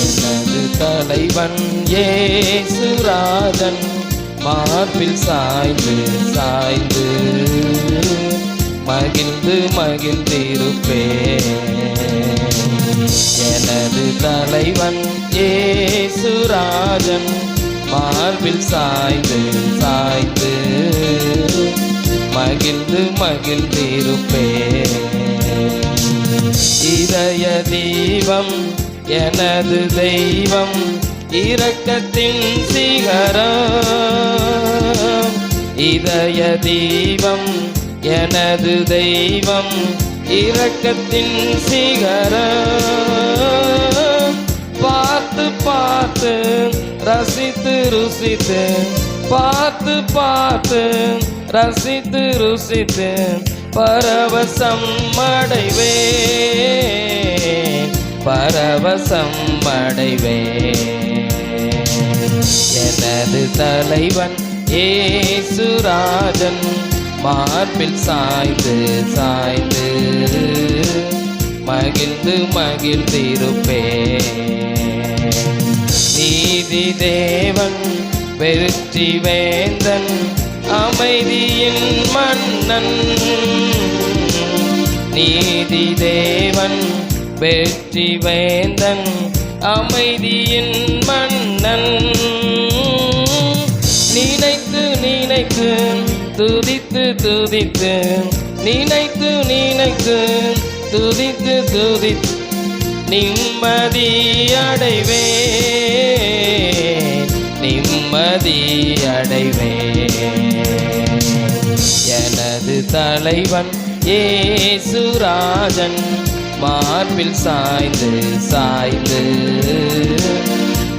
எனது தலைவன் ஏசுராஜன் மார்பில் சாய்ந்து சாய்ந்து மகிழ்ந்து மகிழ்ந்திருப்பே எனது தலைவன் ஏசுராஜன் மார்பில் சாய்ந்து சாய்ந்து. மகிழ்ந்து மகிழ்ந்திருப்பே இதய தீபம் எனது தெய்வம் இரக்கத்தின் சிகரம். இதய தீபம் எனது தெய்வம் இரக்கத்தின் சிகரம். பார்த்து பார்த்து ரசித்து ருசித்து பார்த்து பார்த்து ரசித்து ருசித்து பரவசம் அடைவே பரவசம் அடைவே எனது தலைவன் ஏசுராஜன் மார்பில் சாய்ந்து சாய்ந்து. மகிழ்ந்து மகிழ்ந்திருப்பேன் நீதி தேவன் வெற்றி வேந்தன் அமைதியின் மன்னன். நீதி தேவன் வெற்றி வேந்தன் அமைதியின் மன்னன். நினைத்து நினைத்து துதித்து துதித்து நினைத்து நினைத்து துதித்து துதித்து நிம்மதி அடைவே நிம்மதி அடைவே எனது தலைவன் ஏசுராஜன் மார்பில் சாய்ந்து சாய்ந்து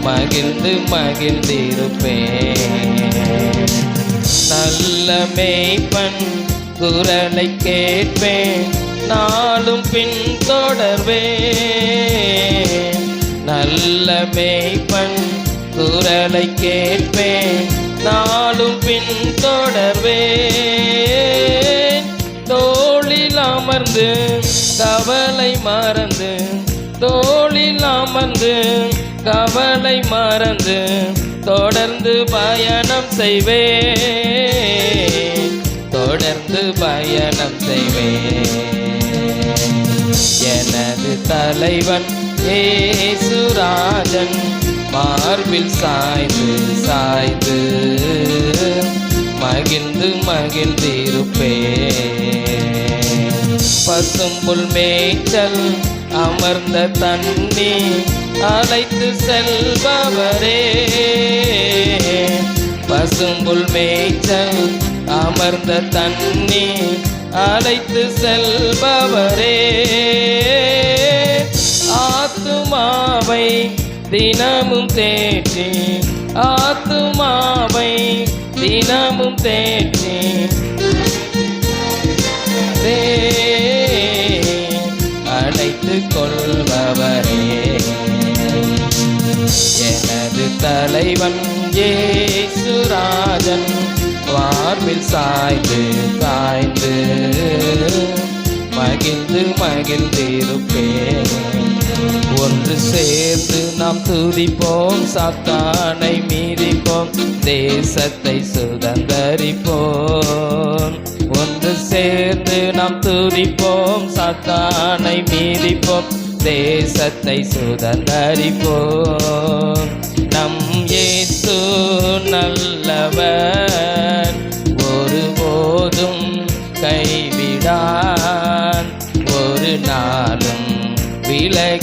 மகிழ்ந்து மகிழ்ந்திருப்பேன் நல்ல மேய்ப்பன் குரலை கேட்பேன். நாளும் பின்தொடர்வே நல்ல மேய்ப்பன் குரலை கேட்பேன் நாளும் பின் தொடர்வேன் தோளில் அமர்ந்து கவலை மறந்து தோளில் அமர்ந்து கவலை மறந்து தொடர்ந்து பயணம் செய்வேன் தொடர்ந்து பயணம் செய்வேன். எனது தலைவன் ஏசுராஜன் மார்பில் சாய்ந்து சாய்ந்து மகிழ்ந்து மகிழ்ந்திருப்பே பசும்புல் மேய்ச்சல் அமர்ந்த தண்ணி அழைத்து செல்பவரே. பசும்புல் மேய்ச்சல் அமர்ந்த தண்ணி அழைத்து செல்பவரே. ஆத்துமாவை தினமும் தேற்றி ஆத்துமாவை தினமும் தேற்றி அழைத்து கொள்பவரே. எனது தலைவன் ஏசுராஜன். வார்பில் சாய்ந்து சாய்ந்து. மகிழ்ந்து மகிழ்ந்திருப்பேன் ஒன்று சேர்ந்து நாம் துதிப்போம் சாத்தானை மீதிப்போம் தேசத்தை சுதந்தரிப்போம். ஒன்று சேர்ந்து நாம் துதிப்போம் சாத்தானை மீதிப்போம் தேசத்தை சுதந்தரிப்போம். நம் ஏசு நல்லவர். நாளும் விலகிடான்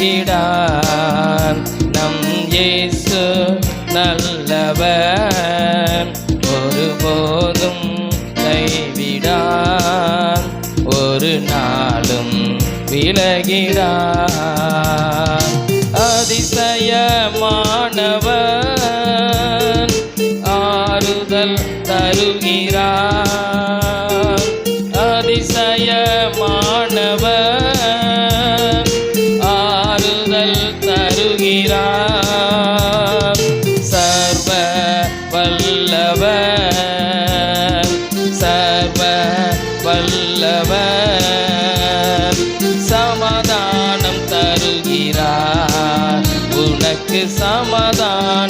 நம் இயேசு நல்லவர். ஒருபோதும் கைவிடான் ஒரு நாளும் விலகிடான் அதிசயமா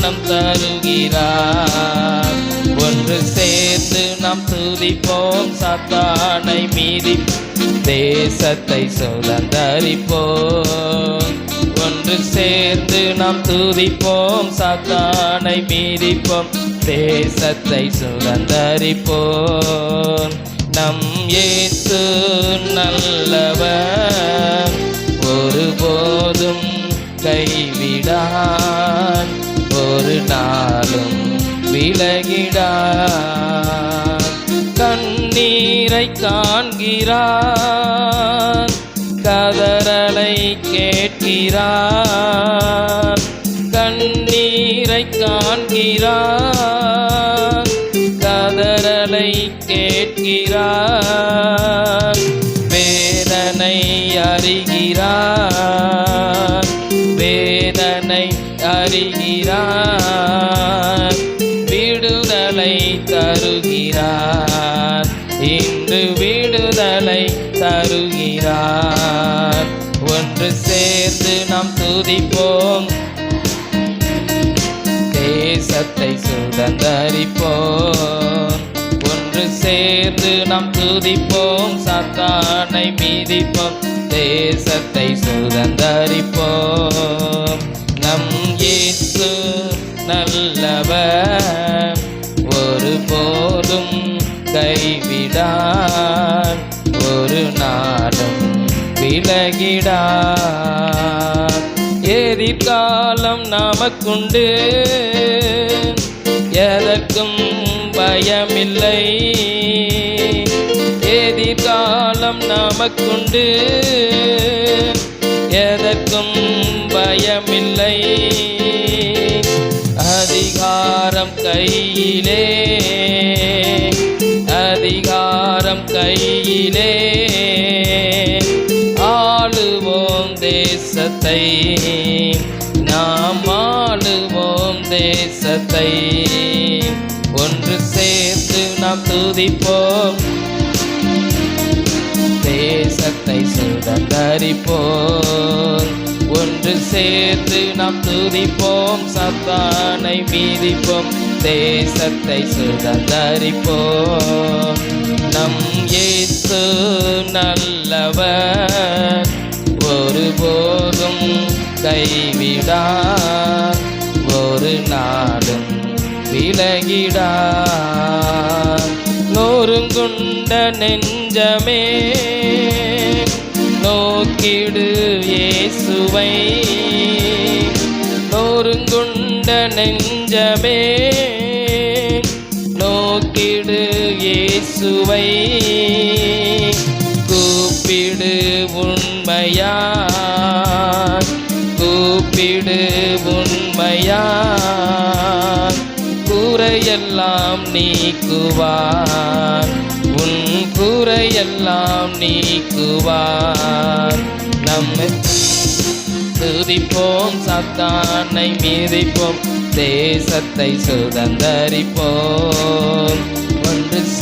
ஞானம் தருகிறார். ஒன்று சேர்ந்து நாம் துதிப்போம் சத்தானை மீறி தேசத்தை சுதந்தரிப்போம். ஒன்று சேர்ந்து நாம் துதிப்போம் சத்தானை மீறிப்போம் தேசத்தை சுதந்தரிப்போம். நம் இயேசு நல்லவர் ஒருபோதும் கைவிடான். விலகிடான் கண்ணீரை காண்கிறான் கதறலை கேட்கிறான் கண்ணீரை காண்கிறான் கதறலை கேட்கிறான் இன்று விடுதலை தருகிறார். ஒன்று சேர்ந்து நாம் துதிப்போம். தேசத்தை சுதந்தரிப்போம். ஒன்று சேர்ந்து நாம் துதிப்போம். சத்தானை மீதிப்போம். தேசத்தை சுதந்தரிப்போம். நம் இயேசு நல்லவர். கைவிடான் ஒரு நாளும் விலகிடார். எதிர்காலம் நமக்குண்டு. எதற்கும் பயமில்லை. எதிர்காலம் நமக்குண்டு. எதற்கும் பயமில்லை. அதிகாரம் கையிலே. அதிகாரம் கையிலே ஆளுவோம் தேசத்தை. நாம் ஆளுவோம் தேசத்தை. ஒன்று சேர்த்து நாம் துதிப்போம். தேசத்தை சுதந்தரிப்போம். ஒன்று சேர்த்து நாம் துதிப்போம். சத்தானை மீதிப்போம். தேசத்தை சுதந்தரிப்போம். நம் இயேசு நல்லவர். ஒருபோதும் கைவிடா ஒரு நாளும் விலகிடார். நொறுங்குண்ட நெஞ்சமே நோக்கிடு இயேசுவை. நொறுங்குண்ட நெஞ்சமே இயேசுவை கூப்பிடு உண்மையா கூப்பிடு உண்மையா கூரையெல்லாம் நீக்குவார் உன் கூரையெல்லாம் நீக்குவார். நம்ம துதிப்போம் சத்தானை மீறிப்போம் தேசத்தை சுதந்தரிப்போம்.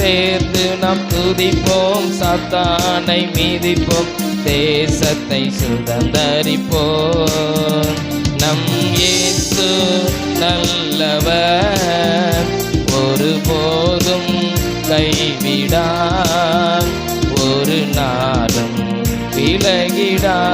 சேர்ந்து நாம் துதிப்போம். சத்தானை மீதிப்போம். தேசத்தை சுதந்தரிப்போம். நம் இயேசு நல்லவர். ஒருபோதும் கைவிடார். ஒரு நாளும் விலகிடார்.